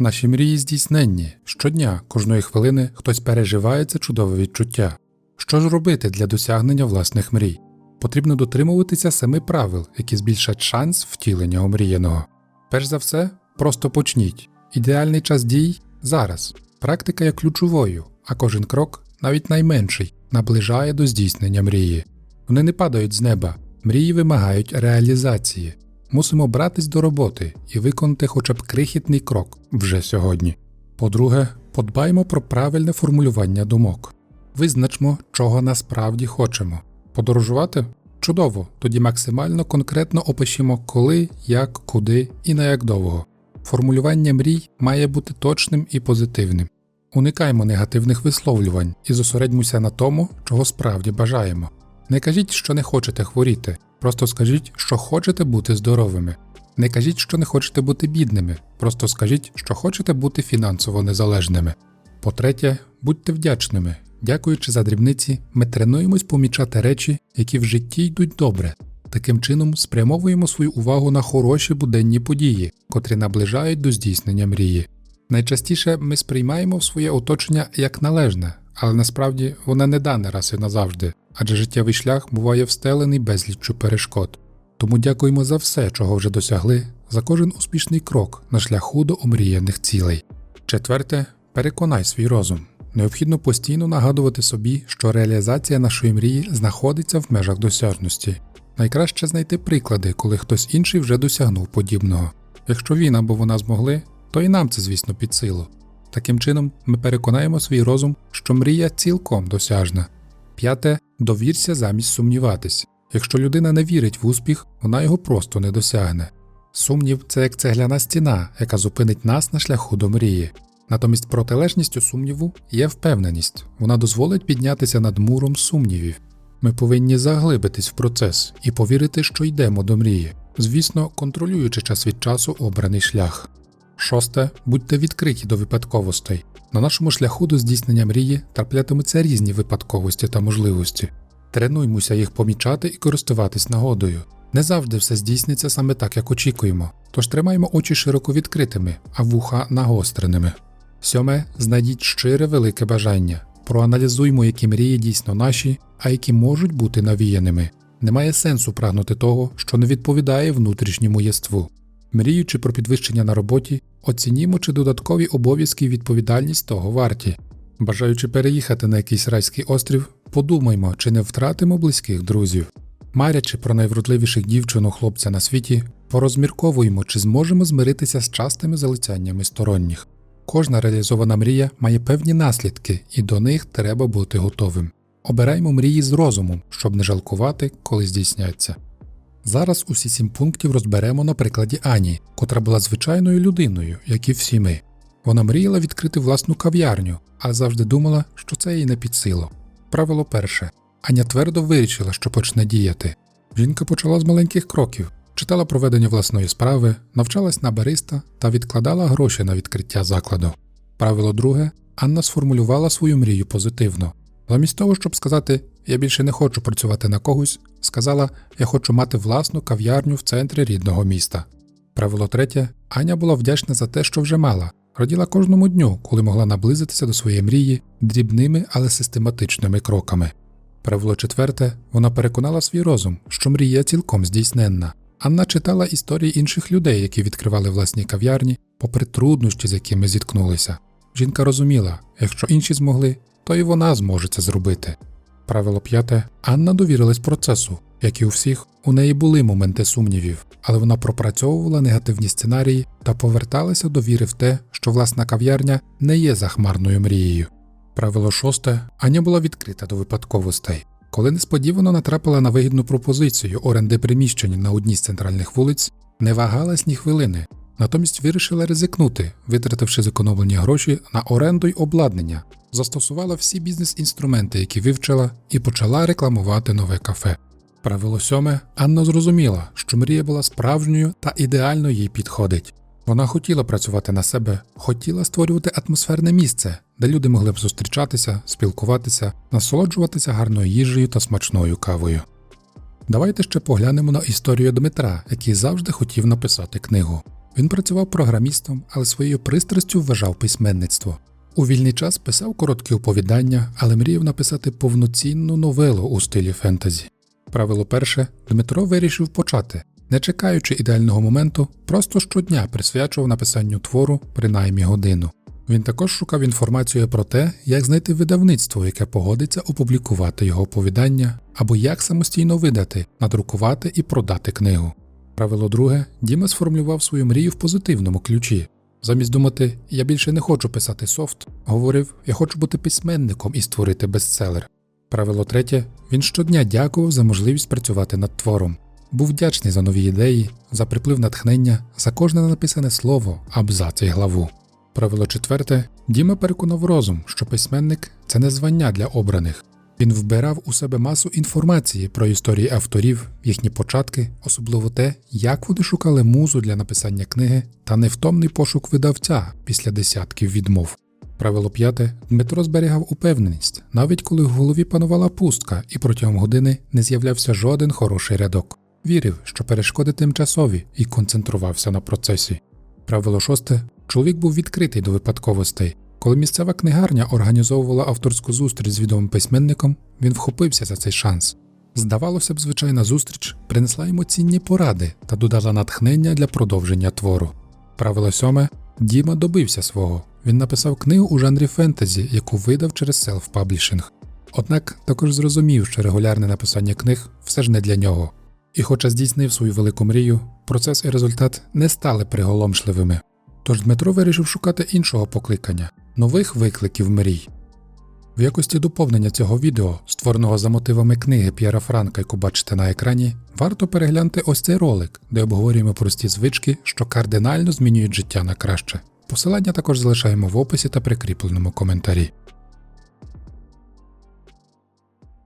Наші мрії здійсненні. Щодня, кожної хвилини хтось переживає це чудове відчуття. Що ж робити для досягнення власних мрій? Потрібно дотримуватися семи правил, які збільшать шанс втілення омріяного. Перш за все, просто почніть. Ідеальний час дій зараз. Практика є ключовою, а кожен крок, навіть найменший, наближає до здійснення мрії. Вони не падають з неба, мрії вимагають реалізації. Мусимо братись до роботи і виконати хоча б крихітний крок вже сьогодні. По-друге, подбаймо про правильне формулювання думок. Визначмо, чого насправді хочемо. Подорожувати? Чудово, тоді максимально конкретно опишімо коли, як, куди і на як довго. Формулювання мрій має бути точним і позитивним. Уникаймо негативних висловлювань і зосередьмося на тому, чого справді бажаємо. Не кажіть, що не хочете хворіти, просто скажіть, що хочете бути здоровими. Не кажіть, що не хочете бути бідними, просто скажіть, що хочете бути фінансово незалежними. По-третє, будьте вдячними. Дякуючи за дрібниці, ми тренуємось помічати речі, які в житті йдуть добре. Таким чином спрямовуємо свою увагу на хороші буденні події, котрі наближають до здійснення мрії. Найчастіше ми сприймаємо своє оточення як належне, але насправді воно не дане раз і назавжди, адже життєвий шлях буває встелений безліччю перешкод. Тому дякуємо за все, чого вже досягли, за кожен успішний крок на шляху до омріяних цілей. Четверте, переконай свій розум. Необхідно постійно нагадувати собі, що реалізація нашої мрії знаходиться в межах досяжності. Найкраще знайти приклади, коли хтось інший вже досягнув подібного. Якщо він або вона змогли, то і нам це, звісно, під силу. Таким чином, ми переконаємо свій розум, що мрія цілком досяжна. П'яте довірся замість сумніватись. Якщо людина не вірить в успіх, вона його просто не досягне. Сумнів це як цегляна стіна, яка зупинить нас на шляху до мрії. Натомість протилежністю сумніву є впевненість, вона дозволить піднятися над муром сумнівів. Ми повинні заглибитись в процес і повірити, що йдемо до мрії, звісно, контролюючи час від часу обраний шлях. Шосте, будьте відкриті до випадковостей. На нашому шляху до здійснення мрії траплятимуться різні випадковості та можливості. Тренуймося їх помічати і користуватись нагодою. Не завжди все здійсниться саме так, як очікуємо, тож тримаємо очі широко відкритими, а вуха нагостреними. Сьоме, знайдіть щире велике бажання. Проаналізуймо, які мрії дійсно наші, а які можуть бути навіяними. Немає сенсу прагнути того, що не відповідає внутрішньому єству. Мріючи про підвищення на роботі, оцінімо, чи додаткові обов'язки і відповідальність того варті. Бажаючи переїхати на якийсь райський острів, подумаймо, чи не втратимо близьких друзів. Марячи про найвродливіших дівчину хлопця на світі, порозмірковуємо, чи зможемо змиритися з частими залицяннями сторонніх. Кожна реалізована мрія має певні наслідки, і до них треба бути готовим. Обираймо мрії з розумом, щоб не жалкувати, коли здійсняться. Зараз усі сім пунктів розберемо на прикладі Ані, котра була звичайною людиною, як і всі ми. Вона мріяла відкрити власну кав'ярню, але завжди думала, що це їй не під силу. Правило перше Аня твердо вирішила, що почне діяти. Жінка почала з маленьких кроків, читала проведення власної справи, навчалась на бариста та відкладала гроші на відкриття закладу. Правило друге Анна сформулювала свою мрію позитивно. Замість того, щоб сказати Я більше не хочу працювати на когось, сказала Я хочу мати власну кав'ярню в центрі рідного міста. Правило третє Аня була вдячна за те, що вже мала, раділа кожному дню, коли могла наблизитися до своєї мрії дрібними, але систематичними кроками. Правило четверте вона переконала свій розум, що мрія цілком здійсненна. Анна читала історії інших людей, які відкривали власні кав'ярні, попри труднощі, з якими зіткнулися. Жінка розуміла, якщо інші змогли, то і вона зможе це зробити. Правило п'яте Анна довірилась процесу, як і у всіх, у неї були моменти сумнівів, але вона пропрацьовувала негативні сценарії та поверталася до віри в те, що власна кав'ярня не є захмарною мрією. Правило шосте Аня була відкрита до випадковостей. Коли несподівано натрапила на вигідну пропозицію оренди приміщення на одній з центральних вулиць, не вагалась ні хвилини, натомість вирішила ризикнути, витративши зекономлені гроші на оренду й обладнання, застосувала всі бізнес-інструменти, які вивчила, і почала рекламувати нове кафе. Правило сьоме Анна зрозуміла, що мрія була справжньою та ідеально їй підходить. Вона хотіла працювати на себе, хотіла створювати атмосферне місце, де люди могли б зустрічатися, спілкуватися, насолоджуватися гарною їжею та смачною кавою. Давайте ще поглянемо на історію Дмитра, який завжди хотів написати книгу. Він працював програмістом, але своєю пристрастю вважав письменництво. У вільний час писав короткі оповідання, але мріяв написати повноцінну новелу у стилі фентезі. Правило перше Дмитро вирішив почати, не чекаючи ідеального моменту, просто щодня присвячував написанню твору принаймні годину. Він також шукав інформацію про те, як знайти видавництво, яке погодиться опублікувати його оповідання, або як самостійно видати, надрукувати і продати книгу. Правило друге Діма сформулював свою мрію в позитивному ключі. Замість думати Я більше не хочу писати софт, говорив Я хочу бути письменником і створити бестселер. Правило третє він щодня дякував за можливість працювати над твором. Був вдячний за нові ідеї, за приплив натхнення, за кожне написане слово, абзац і главу. Правило четверте Діма переконав розум, що письменник це не звання для обраних. Він вбирав у себе масу інформації про історії авторів, їхні початки, особливо те, як вони шукали музу для написання книги та невтомний пошук видавця після десятків відмов. Правило п'яте Дмитро зберігав упевненість, навіть коли в голові панувала пустка і протягом години не з'являвся жоден хороший рядок. Вірив, що перешкоди тимчасові і концентрувався на процесі. Правило шосте чоловік був відкритий до випадковостей. Коли місцева книгарня організовувала авторську зустріч з відомим письменником, він вхопився за цей шанс. Здавалося б, звичайна зустріч принесла йому цінні поради та додала натхнення для продовження твору. Правило сьоме Діма добився свого. Він написав книгу у жанрі фентезі, яку видав через селф-паблішинг. Однак також зрозумів, що регулярне написання книг все ж не для нього. І, хоча здійснив свою велику мрію, процес і результат не стали приголомшливими. Тож Дмитро вирішив шукати іншого покликання, нових викликів мрій. В якості доповнення цього відео, створеного за мотивами книги П'єра Франка, яку бачите на екрані, варто переглянути ось цей ролик, де обговорюємо прості звички, що кардинально змінюють життя на краще. Посилання також залишаємо в описі та прикріпленому коментарі.